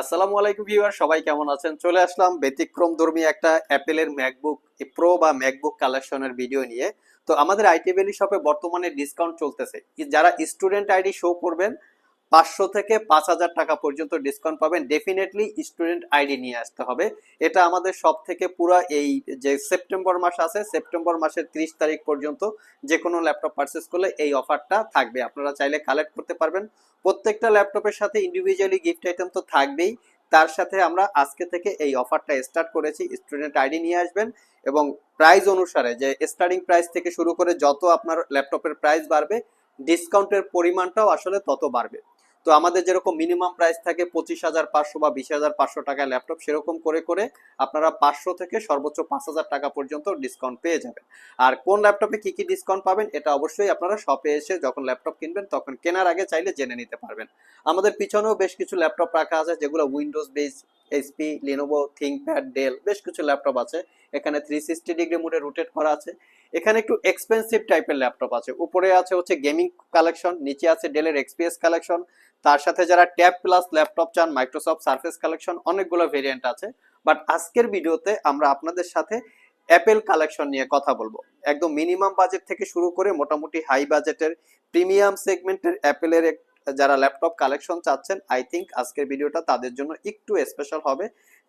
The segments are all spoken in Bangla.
আসসালামু আলাইকুম ভিউয়ার, সবাই কেমন আছেন? চলে আসলাম ব্যতিক্রম ধর্মী একটা অ্যাপেলের ম্যাকবুক প্রো বা ম্যাকবুক কালেকশনের ভিডিও নিয়ে। তো আমাদের আইটি ভ্যালি শপে বর্তমানে ডিসকাউন্ট চলতেছে। যারা স্টুডেন্ট আইডি শো করবেন পাঁচশো থেকে পাঁচ হাজার টাকা পর্যন্ত ডিসকাউন্ট পাবেন। ডেফিনেটলি স্টুডেন্ট আইডি নিয়ে আসতে হবে। এটা আমাদের সব থেকে পুরো এই যে সেপ্টেম্বর মাস আছে সেপ্টেম্বর মাসের ত্রিশ তারিখ পর্যন্ত যে কোনো ল্যাপটপ পারচেস করলে এই অফারটা থাকবে। আপনারা চাইলে কালেক্ট করতে পারবেন। প্রত্যেকটা ল্যাপটপের সাথে ইন্ডিভিজুয়ালি গিফট আইটেম তো থাকবেই। তার সাথে আমরা আজকে থেকে এই অফারটা স্টার্ট করেছি। স্টুডেন্ট আইডি নিয়ে আসবেন এবং প্রাইস অনুসারে যে স্টার্টিং প্রাইস থেকে শুরু করে যত আপনার ল্যাপটপের প্রাইস বাড়বে ডিসকাউন্টের পরিমাণটাও আসলে তত বাড়বে। তো আমাদের যেরকম মিনিমাম প্রাইস থাকে পঁচিশ হাজার পাঁচশো বা বিশ হাজার পাঁচশো টাকায় ল্যাপটপ সেরকম করে করে আপনারা পাঁচশো থেকে সর্বোচ্চ পাঁচ হাজার টাকা পর্যন্ত ডিসকাউন্ট পেয়ে যাবেন। আর কোন ল্যাপটপে কি কি ডিসকাউন্ট পাবেন, এটা অবশ্যই আপনারা শপে এসে যখন ল্যাপটপ কিনবেন, তখন কেনার আগে চাইলে জেনে নিতে পারবেন। আমাদের পিছনেও বেশ কিছু ল্যাপটপ রাখা আছে, যেগুলো Windows base HP Lenovo ThinkPad Dell বেশ কিছু ল্যাপটপ আছে। এখানে থ্রি সিক্সটি ডিগ্রি মোডে রোটেট করা আছে। এখানে একটু এক্সপেন্সিভ টাইপের ল্যাপটপ আছে। উপরে আছে হচ্ছে গেমিং কালেকশন নিচে আছে ডেলের এক্সপিএস কালেকশন তার সাথে যারা ট্যাব প্লাস ল্যাপটপ চান মাইক্রোসফট সার্ফেস কালেকশন অনেকগুলো ভেরিয়েন্ট আছে। বাট আজকের ভিডিওতে আমরা আপনাদের সাথে অ্যাপেল কালেকশন নিয়ে কথা বলব। একদম মিনিমাম বাজেট থেকে শুরু করে মোটামুটি হাই বাজেটের প্রিমিয়াম সেগমেন্টের অ্যাপেলের যারা ল্যাপটপ কালেকশন চাচ্ছেন আই থিঙ্ক আজকের ভিডিওটা তাদের জন্য একটু স্পেশাল হবে।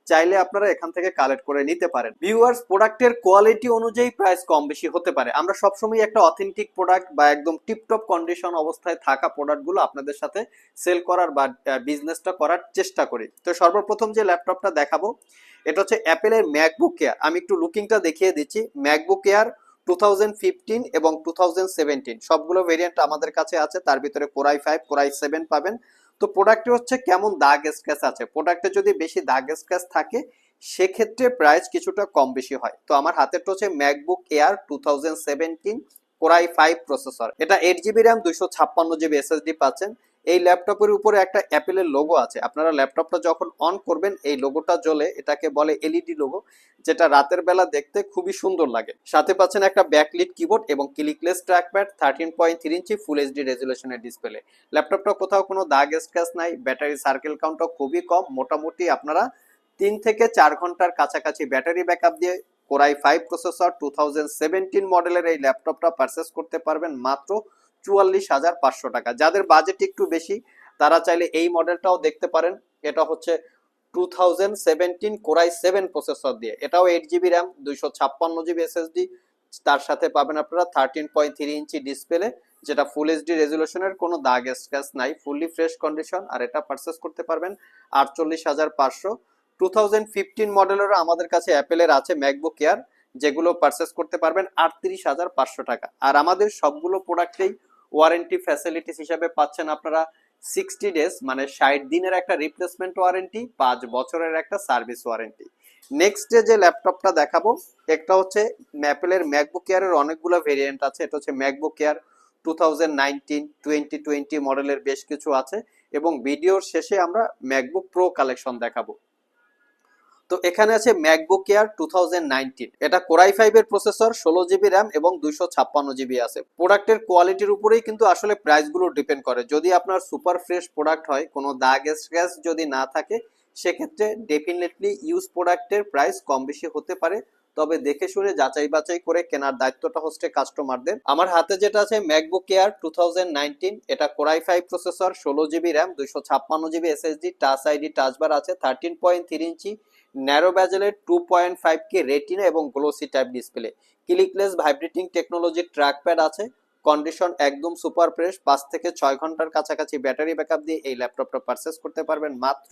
চাইলে আপনারা এখান থেকে কালেক্ট করে নিতে পারেন। ভিউয়ার্স প্রোডাক্টের কোয়ালিটি অনুযায়ী প্রাইস কম বেশি হতে পারে। আমরা সবসময় একটা অথেন্টিক প্রোডাক্ট বা একদম টিপটপ কন্ডিশন অবস্থায় থাকা প্রোডাক্টগুলো আপনাদের সাথে সেল করার বা বিজনেসটা করার চেষ্টা করি। তো সর্বপ্রথম যে ল্যাপটপটা দেখাবো, এটা হচ্ছে অ্যাপেলের ম্যাকবুক এয়ার আমি একটু লুকিংটা দেখিয়ে দিচ্ছি। ম্যাকবুক এয়ার টু এবং টু সবগুলো ভেরিয়েন্ট আমাদের কাছে আছে, তার ভিতরে কোরাই ফাইভ কোরাই সেভেন পাবেন। তো প্রোডাক্টে হচ্ছে কেমন দাগ স্ক্র্যাচ আছে? প্রোডাক্টে যদি বেশি দাগ স্ক্র্যাচ থাকে, সেক্ষেত্রে প্রাইস কিছুটা কম বেশি হয়। তো আমার হাতেরটা হচ্ছে MacBook Air two thousand seventeen core i five processor এটা এইট জিবি র্যাম দুইশো ছাপ্পান্ন জিবি এসএসডি পাচ্ছেন। এই ল্যাপটপের উপরে একটা অ্যাপেলের লোগো আছে। আপনারা ল্যাপটপটা যখন অন করবেন, এই লোগোটা জ্বলে এটাকে বলে এলইডি লোগো যেটা রাতের বেলা দেখতে খুবই সুন্দর লাগে। সাথে পাচ্ছেন একটা ব্যাকলিট কিবোর্ড এবং clickless trackpad thirteen point three inch full HD রেজুলেশনের display ল্যাপটপটা কোথাও কোনো দাগ স্ক্র্যাচ নাই ব্যাটারি সার্কেল কাউন্টও খুবই কম। মোটামুটি আপনারা তিন থেকে চার ঘণ্টার কাছাকাছি ব্যাটারি ব্যাকআপ দিয়ে core i five processor two thousand seventeen মডেলের এই ল্যাপটপটা পারচেস করতে পারবেন মাত্র চুয়াল্লিশ হাজার পাঁচশো টাকা। যাদের বাজেট একটু বেশি, তারা চাইলে এই মডেলটাও দেখতে পারেন। এটা হচ্ছে two thousand seventeen core i seven processor দিয়ে। এটাও এইট জিবি র্যাম দুইশো ছাপ্পান্ন জিবি এসএসডি তার সাথে পাবেন আপনারা thirteen point three inch display যেটা ফুল এইচডি রেজুলেশনের কোনো দাগ স্ক্র্যাচ নাই ফুললি ফ্রেশ কন্ডিশন আর এটা পারচেস করতে পারবেন আটচল্লিশ হাজার পাঁচশো। টু থাউজেন্ড ফিফটিন মডেলেরও আমাদের কাছে অ্যাপেলের আছে ম্যাকবুক এয়ার যেগুলো পারচেস করতে পারবেন আটত্রিশ হাজার পাঁচশো টাকা। আর আমাদের সবগুলো প্রোডাক্টেই ওয়ারেন্টি ফ্যাসিলিটিস হিসাবে পাচ্ছেন আপনারা সিক্সটি ডেজ মানে ষাট দিনের একটা রিপ্লেসমেন্ট ওয়ারেন্টি পাঁচ বছরের একটা সার্ভিস ওয়ারেন্টি নেক্সট ডে যে ল্যাপটপটা দেখাবো, একটা হচ্ছে ম্যাপেলের ম্যাকবুক এয়ারের অনেকগুলো ভেরিয়েন্ট আছে। এটা হচ্ছে MacBook Air two thousand nineteen twenty twenty মডেলের বেশ কিছু আছে। এবং ভিডিওর শেষে আমরা ম্যাকবুক প্রো কালেকশন দেখাবো। তো এখানে আছে ম্যাকবুক এয়ার টু এটা কোরাই ফাইভ এর প্রসেসর ষোলো জিবি র্যাম এবং দুইশো ছাপ্পান্ন জিবি আছে। প্রোডাক্টের কোয়ালিটির উপরেই কিন্তু আসলে প্রাইসগুলো ডিপেন্ড করে। যদি আপনার সুপার ফ্রেশ প্রোডাক্ট হয়, কোনো দাগ স্ক্র্যাচ যদি না থাকে, সেক্ষেত্রে ডেফিনেটলি ইউজ প্রোডাক্টের প্রাইস কম বেশি হতে পারে। তবে দেখে শুনে যাচাই বাছাই করে কেনার দায়িত্বটা হচ্ছে কাস্টমারদের। আমার হাতে যেটা আছে ম্যাকবুক এয়ার টু এটা কোরাই ফাইভ প্রসেসর ষোলো জিবি র্যাম দুইশো ছাপ্পান্ন GB SSD touch ID touch bar আছে thirteen point three inch narrow ব্যাজেলের two point five K retina এবং glossy type display clickless vibrating টেকনোলজির ট্র্যাকপ্যাড আছে কন্ডিশন একদম সুপার ফ্রেশ, পাঁচ থেকে ছয় ঘণ্টার কাছাকাছি ব্যাটারি ব্যাকআপ দিয়ে এই ল্যাপটপটা পারচেস করতে পারবেন। মাত্র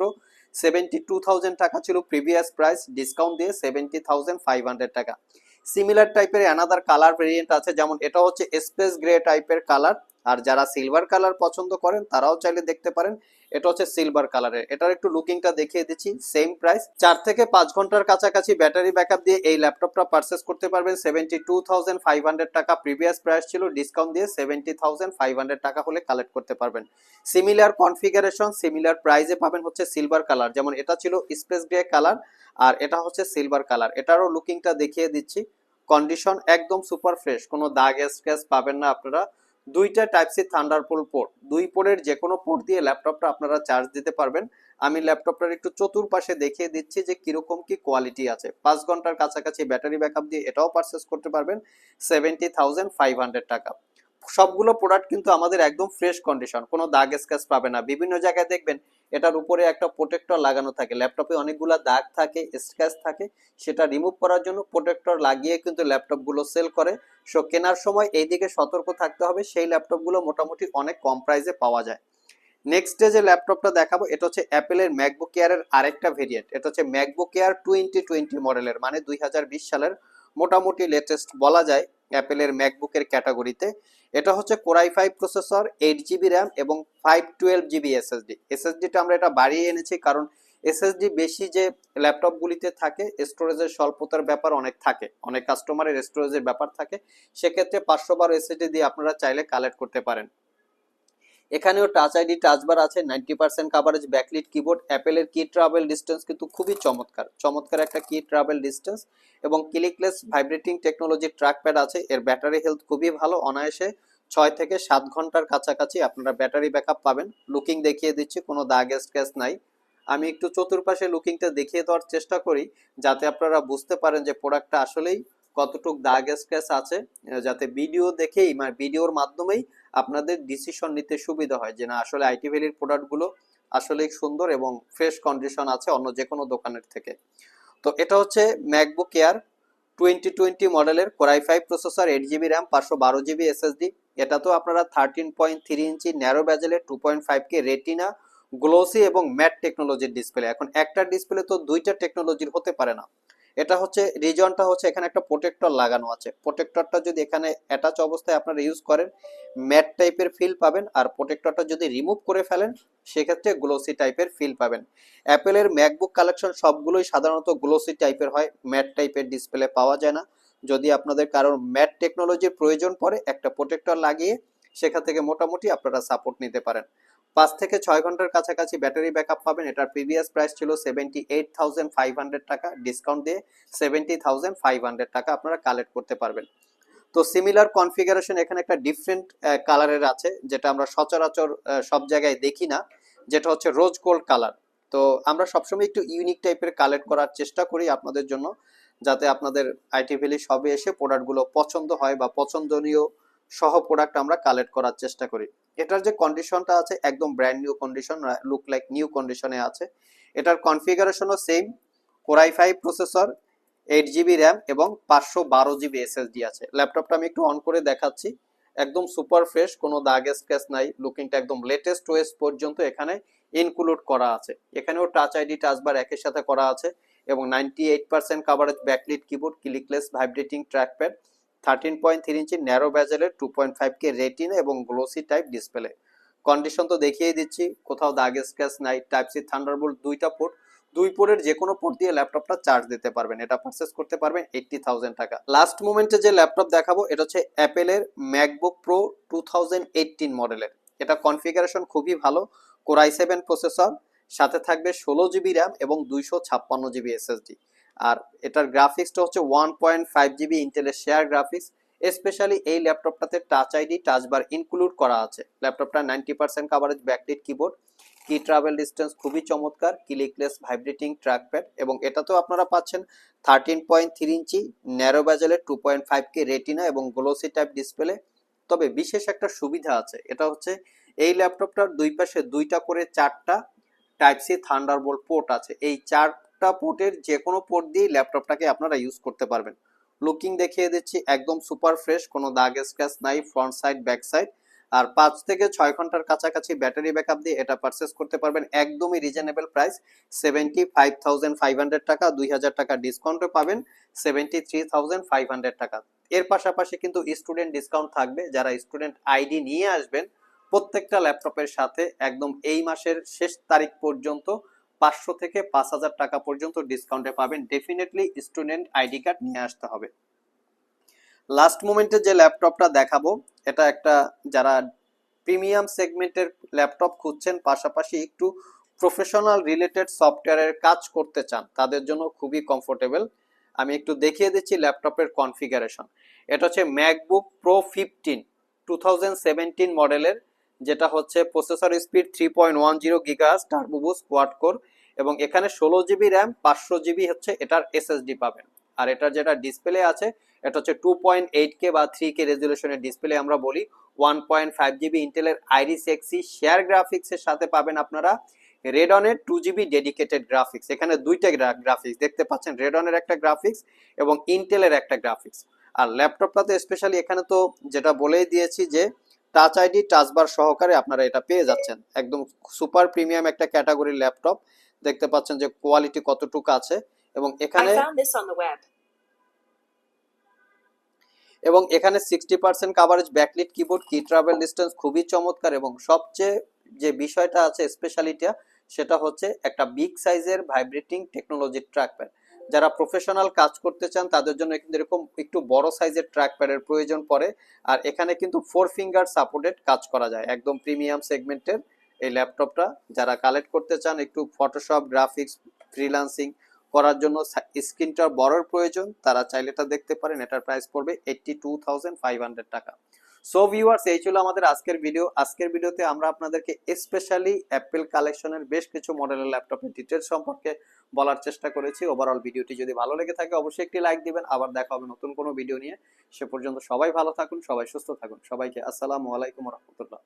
সেভেন্টি টু থাউজেন্ড টাকা ছিল প্রিভিয়াস প্রাইস ডিসকাউন্ট দিয়ে সেভেন্টি থাউজেন্ড ফাইভ হান্ড্রেড টাকা। সিমিলার টাইপের অ্যানাদার কালার ভেরিয়েন্ট আছে, যেমন এটা হচ্ছে স্পেস গ্রে টাইপের কালার আর যারা সিলভার কালার পছন্দ করেন, তারাও চাইলে দেখতে পারেন। এটা হচ্ছে সিলভার কালারের এটার একটু লুকিংটা দেখিয়ে দিচ্ছি সেম প্রাইস চার থেকে পাঁচ ঘণ্টার কাছাকাছি ব্যাটারি ব্যাকআপ দিয়ে এই ল্যাপটপটা পারচেস করতে পারবেন। Seventy two thousand five hundred টাকা প্রিভিয়াস প্রাইস ছিল ডিসকাউন্ট দিয়ে সেভেন্টি থাউজেন্ড ফাইভ হান্ড্রেড টাকা হলে কালেক্ট করতে পারবেন। সিমিলার কনফিগারেশন সিমিলার প্রাইসে পাবেন হচ্ছে সিলভার কালার যেমন এটা ছিল স্পেস গ্রে কালার আর এটা হচ্ছে সিলভার কালার এটারও লুকিংটা দেখিয়ে দিচ্ছি। কন্ডিশন একদম সুপার ফ্রেশ কোনো দাগ স্ক্র্যাচ পাবেন না আপনারা। দুইটা টাইপ সি থান্ডারপোল পোর্ট দুই পোর্টের যে কোনো পোর্ট দিয়ে ল্যাপটপটা আপনারা চার্জ দিতে পারবেন। আমি ল্যাপটপটার একটু চতুর্পাশে দেখিয়ে দিচ্ছি যে কীরকম কি কোয়ালিটি আছে। পাঁচ ঘণ্টার কাছাকাছি ব্যাটারি ব্যাকআপ দিয়ে এটাও পারচেস করতে পারবেন। সেভেন্টি থাউজেন্ড ফাইভ হান্ড্রেড টাকা। সবগুলো প্রোডাক্ট কিন্তু আমাদের একদম ফ্রেশ কন্ডিশন কোনো দাগ স্ক্যাচ পাবে না। বিভিন্ন জায়গায় দেখবেন এটার উপরে একটা প্রোটেক্টর লাগানো থাকে। ল্যাপটপে অনেকগুলো দাগ থাকে স্ক্র্যাচ থাকে, সেটা রিমুভ করার জন্য প্রোটেক্টর লাগিয়ে কিন্তু ল্যাপটপগুলো সেল করে। সো কেনার সময় এই দিকে সতর্ক থাকতে হবে, সেই ল্যাপটপগুলো মোটামুটি অনেক কম প্রাইসে পাওয়া যায়। নেক্সট ডে যে ল্যাপটপটা দেখাবো, এটা হচ্ছে অ্যাপেলের ম্যাকবুক এয়ারের আরেকটা ভেরিয়েন্ট এটা হচ্ছে ম্যাকবুক এয়ার টোয়েন্টি টোয়েন্টি মডেলের মানে দুই হাজার বিশ সালের। মোটামুটি লেটেস্ট বলা যায় অ্যাপেলের ম্যাকবুকের ক্যাটাগরিতে এটা হচ্ছে core i five processor eight GB RAM এবং ফাইভ টুয়েলভ জিবি এসএসডি এসএসডিটা আমরা এটা বাড়িয়ে এনেছি কারণ এসএসডি বেশি যে ল্যাপটপগুলিতে থাকে স্টোরেজের স্বল্পতার ব্যাপার অনেক থাকে, অনেক কাস্টমারের স্টোরেজের ব্যাপার থাকে। সেক্ষেত্রে পাঁচশো বারো এসএসডি দিয়ে আপনারা চাইলে কালেক্ট করতে পারেন। এখানেও টাচ আইডি টাচবার আছে ninety percent coverage backlit keyboard অ্যাপেলের কি ট্রাভেল ডিস্টেন্স কিন্তু খুবই চমৎকার চমৎকার একটা কি ট্রাভেল ডিস্টেন্স এবং clickless vibrating technology track pad আছে, এর ব্যাটারি হেলথ খুবই ভালো, অনায়াসে ছয় থেকে সাত ঘণ্টার কাছাকাছি আপনারা ব্যাটারি ব্যাকআপ পাবেন লুকিং দেখিয়ে দিচ্ছি, কোনো দাগ স্ক্র্যাচ নাই। আমি একটু চতুর্পাশে লুকিংটা দেখিয়ে দেওয়ার চেষ্টা করি, যাতে আপনারা বুঝতে পারেন যে প্রোডাক্টটা আসলেই কতটুক দাগ স্ক্র্যাচ আছে, যাতে ভিডিও দেখেই মানে ভিডিওর মাধ্যমেই আপনাদের ডিসিশন নিতে সুবিধা হয় যে না, আসলে আইটি ভ্যালির প্রোডাক্টগুলো আসলেই সুন্দর এবং ফ্রেশ কন্ডিশন আছে অন্য যে কোনো দোকানের থেকে। তো এটা হচ্ছে ম্যাকবুক এয়ার টোয়েন্টি টোয়েন্টি মডেলের core i five processor eight GB RAM পাঁচশো বারো জিবি এসএসডি এটা তো আপনারা thirteen point three inch narrow ব্যাজেলের two point five K retina glossy এবং ম্যাট টেকনোলজির ডিসপ্লে এখন একটা ডিসপ্লে তো দুইটা টেকনোলজির হতে পারে না। এটা হচ্ছে, রিজনটা হচ্ছে এখানে একটা প্রোটেক্টর লাগানো আছে। প্রোটেক্টরটা যদি এখানে অ্যাটাচ অবস্থায় আপনারা ইউজ করেন ম্যাট টাইপের ফিল পাবেন আর প্রোটেক্টরটা যদি রিমুভ করে ফেলেন, সেক্ষেত্রে গ্লোসি টাইপের ফিল পাবেন। অ্যাপেলের ম্যাকবুক কালেকশন সবগুলোই সাধারণত গ্লোসি টাইপের হয় ম্যাট টাইপের ডিসপ্লে পাওয়া যায় না। যদি আপনাদের কারোর ম্যাট টেকনোলজির প্রয়োজন পড়ে, একটা প্রোটেক্টর লাগিয়ে, সেখান থেকে মোটামুটি আপনারা সাপোর্ট নিতে পারেন। পাঁচ থেকে ছয় ঘণ্টার কাছাকাছি ব্যাটারি ব্যাকআপ পাবেন। এটার প্রিভিয়াস প্রাইস ছিল seventy eight thousand five hundred টাকা। ডিসকাউন্ট দিয়ে সেভেন্টি থাউজেন্ড ফাইভ হান্ড্রেড টাকা আপনারা কালেক্ট করতে পারবেন। তো সিমিলার কনফিগারেশন এখানে একটা ডিফারেন্ট কালারের আছে, যেটা আমরা সচরাচর সব জায়গায় দেখি না। যেটা হচ্ছে রোজ গোল্ড কালার তো আমরা সবসময় একটু ইউনিক টাইপের কালেক্ট করার চেষ্টা করি আপনাদের জন্য, যাতে আপনাদের আইটি ভ্যালি সবে এসে প্রোডাক্টগুলো পছন্দ হয় বা পছন্দনীয় সহ প্রোডাক্ট আমরা কালেক্ট করার চেষ্টা করি। এটার যে কন্ডিশনটা আছে, একদম brand new condition look like new কন্ডিশনে আছে। এটার কনফিগারেশনও same core i five processor eight GB RAM এবং পাঁচশো বারো জিবি এসএসডি আছে। ল্যাপটপটা আমি একটু অন করে দেখাচ্ছি। একদম সুপার ফ্রেশ কোনো দাগ স্ক্র্যাচ নাই। লুকিংটা একদম লেটেস্ট ওয়েস পর্যন্ত এখানে ইনক্লুড করা আছে। এখানেও টাচ আইডি টাচ বার একের সাথে করা আছে এবং ninety eight percent coverage backlit keyboard clickless vibrating trackpad thirteen point three inch narrow ব্যাজেলের two point five K retina এবং গ্লোসি টাইপ ডিসপ্লে কন্ডিশন তো দেখিয়ে দিচ্ছি, কোথাও দাগ স্ক্র্যাচ নাই টাইপ সি থান্ডারবোল্ট দুইটা পোর্ট দুই পোর্টের যে কোনো পোর্ট দিয়ে ল্যাপটপটা চার্জ দিতে পারবেন। এটা পারচেস করতে পারবেন এইটটি থাউজেন্ড টাকা। লাস্ট মোমেন্টে যে ল্যাপটপ দেখাবো, এটা হচ্ছে অ্যাপেলের MacBook Pro two thousand eighteen মডেলের এটা কনফিগারেশন খুবই ভালো কোরাই সেভেন প্রসেসর সাথে থাকবে ষোলো জিবি র্যাম এবং দুইশো ছাপ্পান্ন জিবি এসএসডি আর এটার গ্রাফিক্সটা হচ্ছে ওয়ান পয়েন্ট ফাইভ জিবি ইন্টেলের শেয়ার গ্রাফিক্স স্পেশালি এই ল্যাপটপটাতে touch ID touch bar include করা আছে। ল্যাপটপটা ninety percent coverage backlit keyboard key travel distance খুবই চমৎকার ক্লিকলেস ভাইব্রেটিং ট্র্যাকপ্যাড এবং এটাতেও আপনারা পাচ্ছেন thirteen point three inch narrow ব্যাজেলের two point five K retina এবং গ্লোসি টাইপ ডিসপ্লে তবে বিশেষ একটা সুবিধা আছে, এটা হচ্ছে এই ল্যাপটপটার দুই পাশে দুইটা করে চারটা টাইপ সি থান্ডারবোল্ট পোর্ট আছে। এই চারটা পোর্টের যে কোনো পোর্ট দিয়ে ল্যাপটপটাকে আপনারা ইউজ করতে পারবেন। লুকিং দেখিয়ে দিচ্ছি, একদম সুপার ফ্রেশ কোনো দাগ স্ক্র্যাচ নাই ফ্রন্ট সাইড ব্যাক সাইড আর পাঁচ থেকে ছয় ঘণ্টার কাছাকাছি ব্যাটারি ব্যাকআপ দিয়ে এটা পারচেস করতে পারবেন, একদমই reasonable price seventy five thousand five hundred টাকা, দুই হাজার টাকা ডিসকাউন্টে পাবেন seventy three thousand five hundred টাকা। এর পাশাপাশি কিন্তু স্টুডেন্ট ডিসকাউন্ট থাকবে, যারা স্টুডেন্ট আইডি নিয়ে আসবেন, প্রত্যেকটা ল্যাপটপের সাথে একদম এই মাসের শেষ তারিখ পর্যন্ত পাঁচশো থেকে পাঁচ হাজার টাকা পর্যন্ত ডিসকাউন্টে পাবেন। ডেফিনেটলি স্টুডেন্ট আইডি কার্ড নিয়ে আসতে হবে। লাস্ট মোমেন্টে যে ল্যাপটপটা দেখাবো, এটা একটা যারা প্রিমিয়াম সেগমেন্টের ল্যাপটপ খুঁজছেন, পাশাপাশি একটু প্রফেশনাল রিলেটেড সফটওয়্যারের কাজ করতে চান, তাদের জন্য খুবই কমফোর্টেবল আমি একটু দেখিয়ে দিচ্ছি ল্যাপটপের কনফিগারেশন এটা হচ্ছে ম্যাকবুক প্রো ফিফটিন টু মডেলের যেটা হচ্ছে processor speed three point one zero গিগাস turbo boost quad core এবং এখানে ষোলো জিবি র্যাম পাঁচশো জিবি হচ্ছে এটার এসএসডি পাবেন। আর এটার যেটা ডিসপ্লে আছে, এটা হচ্ছে টু পয়েন্ট এইট কে বা থ্রি কে রেজলিউশনের ডিসপ্লে আমরা বলি। ওয়ান পয়েন্ট ফাইভ জিবি ইন্টেলের আইরিস এক্সি শেয়ার গ্রাফিক্সের সাথে পাবেন আপনারা। রেডনের টু জিবি ডেডিকেটেড গ্রাফিক্স এখানে দুইটা গ্রাফিক্স দেখতে পাচ্ছেন রেডনের একটা গ্রাফিক্স এবং ইন্টেলের একটা গ্রাফিক্স আর ল্যাপটপটা তো স্পেশালি এখানে তো যেটা বলেই দিয়েছি যে টাচ আইডি টাচবার সহকারে আপনারা এটা পেয়ে যাচ্ছেন। একদম সুপার প্রিমিয়াম একটা ক্যাটাগরির ল্যাপটপ দেখতে পাচ্ছেন যে কোয়ালিটি কতটুকু আছে এবং এখানে. এবং এখানে sixty percent coverage backlit keyboard key travel distance খুবই চমৎকার এবং সবচেয়ে যে বিষয়টা আছে স্পেশালিটা সেটা হচ্ছে একটা বিগ সাইজের ভাইব্রেটিং টেকনোলজির ট্র্যাকপ্যাড যারা প্রফেশনাল কাজ করতে চান তাদের জন্য কিন্তু এরকম একটু বড় সাইজের ট্র্যাকপ্যাডের প্রয়োজন পড়ে আর এখানে কিন্তু ফোর ফিঙ্গার সাপোর্টেড কাজ করা যায় একদম প্রিমিয়াম সেগমেন্টের এই ল্যাপটপটা যারা কালেক্ট করতে চান, একটু ফটোশপ গ্রাফিক্স ফ্রিল্যান্সিং করার জন্য স্ক্রিনটার বড়র প্রয়োজন। তারা চাইলে এটা দেখতে পারেন, এটার প্রাইস পড়বে এইটটি টাকা। সো ভিউয়ার্স এই ছিল আমাদের আজকের ভিডিও আজকের ভিডিওতে আমরা আপনাদেরকে স্পেশালি অ্যাপেল কালেকশনের বেশ কিছু মডেলের ল্যাপটপের ডিটেলস সম্পর্কে বলার চেষ্টা করেছি। ওভারঅল ভিডিওটি যদি ভালো লেগে থাকে, অবশ্যই একটি লাইক দিবেন। আবার দেখা হবে নতুন কোনো ভিডিও নিয়ে। সে পর্যন্ত সবাই ভালো থাকুন, সবাই সুস্থ থাকুন। সবাইকে আসসালামু আলাইকুম রহমতুল্লাহ।